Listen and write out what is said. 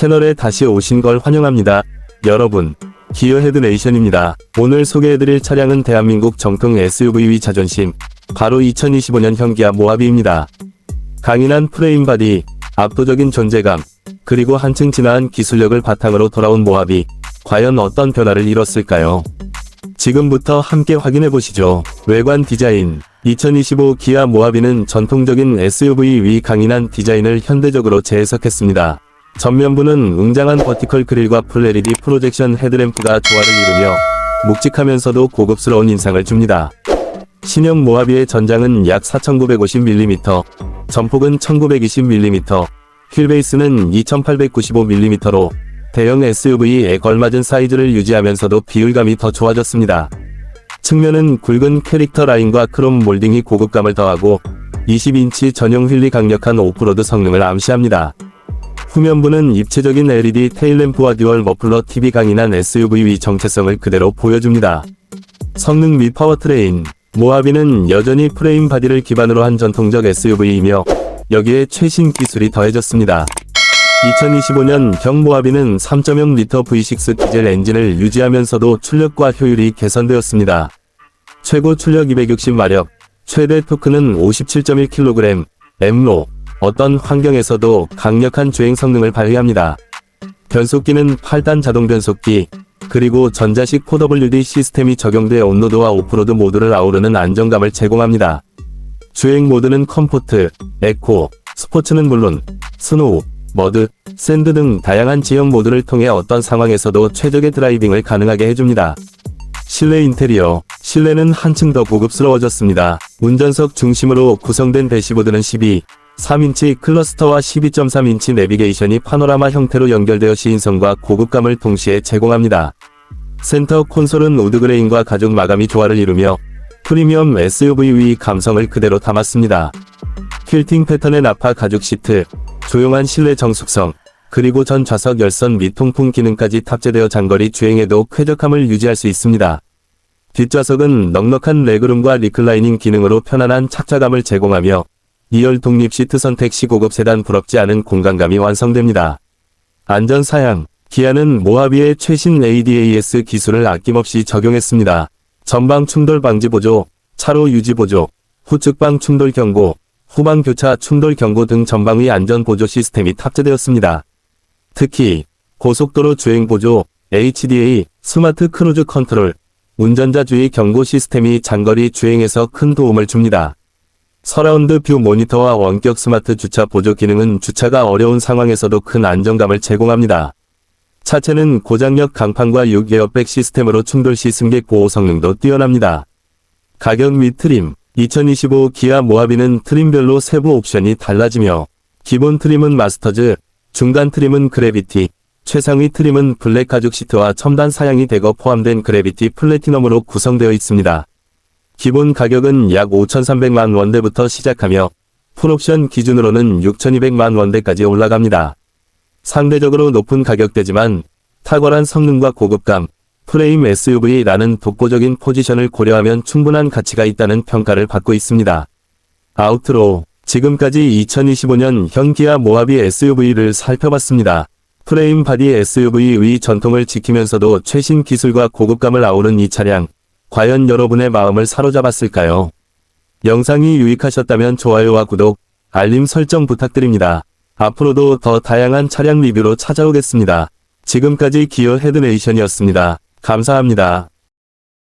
채널에 다시 오신 걸 환영합니다. 여러분, 기어 헤드네이션입니다. 오늘 소개해드릴 차량은 대한민국 정통 SUV 자존심, 바로 2025년 현기아 모하비입니다. 강인한 프레임 바디, 압도적인 존재감, 그리고 한층 진화한 기술력을 바탕으로 돌아온 모하비, 과연 어떤 변화를 이뤘을까요? 지금부터 함께 확인해 보시죠. 외관 디자인 2025 기아 모하비는 전통적인 SUV 위 강인한 디자인을 현대적으로 재해석했습니다. 전면부는 웅장한 버티컬 그릴과 풀LED 프로젝션 헤드램프가 조화를 이루며 묵직하면서도 고급스러운 인상을 줍니다. 신형 모하비의 전장은 약 4950mm, 전폭은 1920mm, 휠베이스는 2895mm로 대형 SUV에 걸맞은 사이즈를 유지하면서도 비율감이 더 좋아졌습니다. 측면은 굵은 캐릭터 라인과 크롬 몰딩이 고급감을 더하고 20인치 전용 휠이 강력한 오프로드 성능을 암시합니다. 후면부는 입체적인 LED 테일램프와 듀얼 머플러 TV 강인한 SUV 정체성을 그대로 보여줍니다. 성능 및 파워트레인 모하비는 여전히 프레임 바디를 기반으로 한 전통적 SUV이며 여기에 최신 기술이 더해졌습니다. 2025년 경 모하비는 3.0L V6 디젤 엔진을 유지하면서도 출력과 효율이 개선되었습니다. 최고 출력 260마력, 최대 토크는 57.1kg, M로 어떤 환경에서도 강력한 주행 성능을 발휘합니다. 변속기는 8단 자동 변속기, 그리고 전자식 4WD 시스템이 적용돼 온로드와 오프로드 모드를 아우르는 안정감을 제공합니다. 주행 모드는 컴포트, 에코, 스포츠는 물론 스노우, 머드, 샌드 등 다양한 지형 모드를 통해 어떤 상황에서도 최적의 드라이빙을 가능하게 해줍니다. 실내 인테리어, 실내는 한층 더 고급스러워졌습니다. 운전석 중심으로 구성된 대시보드는 12, 3인치 클러스터와 12.3인치 내비게이션이 파노라마 형태로 연결되어 시인성과 고급감을 동시에 제공합니다. 센터 콘솔은 우드그레인과 가죽 마감이 조화를 이루며 프리미엄 SUV 감성을 그대로 담았습니다. 퀼팅 패턴의 나파 가죽 시트, 조용한 실내 정숙성, 그리고 전 좌석 열선 및 통풍 기능까지 탑재되어 장거리 주행에도 쾌적함을 유지할 수 있습니다. 뒷좌석은 넉넉한 레그룸과 리클라이닝 기능으로 편안한 착좌감을 제공하며 2열 독립 시트 선택 시 고급 세단 부럽지 않은 공간감이 완성됩니다. 안전 사양 기아는 모하비의 최신 ADAS 기술을 아낌없이 적용했습니다. 전방 충돌 방지 보조, 차로 유지 보조, 후측방 충돌 경고, 후방 교차 충돌 경고 등 전방위 안전 보조 시스템이 탑재되었습니다. 특히 고속도로 주행 보조, HDA, 스마트 크루즈 컨트롤, 운전자 주의 경고 시스템이 장거리 주행에서 큰 도움을 줍니다. 서라운드 뷰 모니터와 원격 스마트 주차 보조 기능은 주차가 어려운 상황에서도 큰 안정감을 제공합니다. 차체는 고장력 강판과 6에어 백 시스템으로 충돌 시 승객 보호 성능도 뛰어납니다. 가격 및 트림 2025 기아 모하비는 트림별로 세부 옵션이 달라지며 기본 트림은 마스터즈, 중간 트림은 그래비티, 최상위 트림은 블랙 가죽 시트와 첨단 사양이 대거 포함된 그래비티 플래티넘으로 구성되어 있습니다. 기본 가격은 약 5,300만 원대부터 시작하며 풀옵션 기준으로는 6,200만 원대까지 올라갑니다. 상대적으로 높은 가격대지만 탁월한 성능과 고급감, 프레임 SUV라는 독보적인 포지션을 고려하면 충분한 가치가 있다는 평가를 받고 있습니다. 아우트로 지금까지 2025년 현기아 모하비 SUV를 살펴봤습니다. 프레임 바디 SUV의 전통을 지키면서도 최신 기술과 고급감을 아우른 이 차량, 과연 여러분의 마음을 사로잡았을까요? 영상이 유익하셨다면 좋아요와 구독, 알림 설정 부탁드립니다. 앞으로도 더 다양한 차량 리뷰로 찾아오겠습니다. 지금까지 기어 헤드네이션이었습니다. 감사합니다.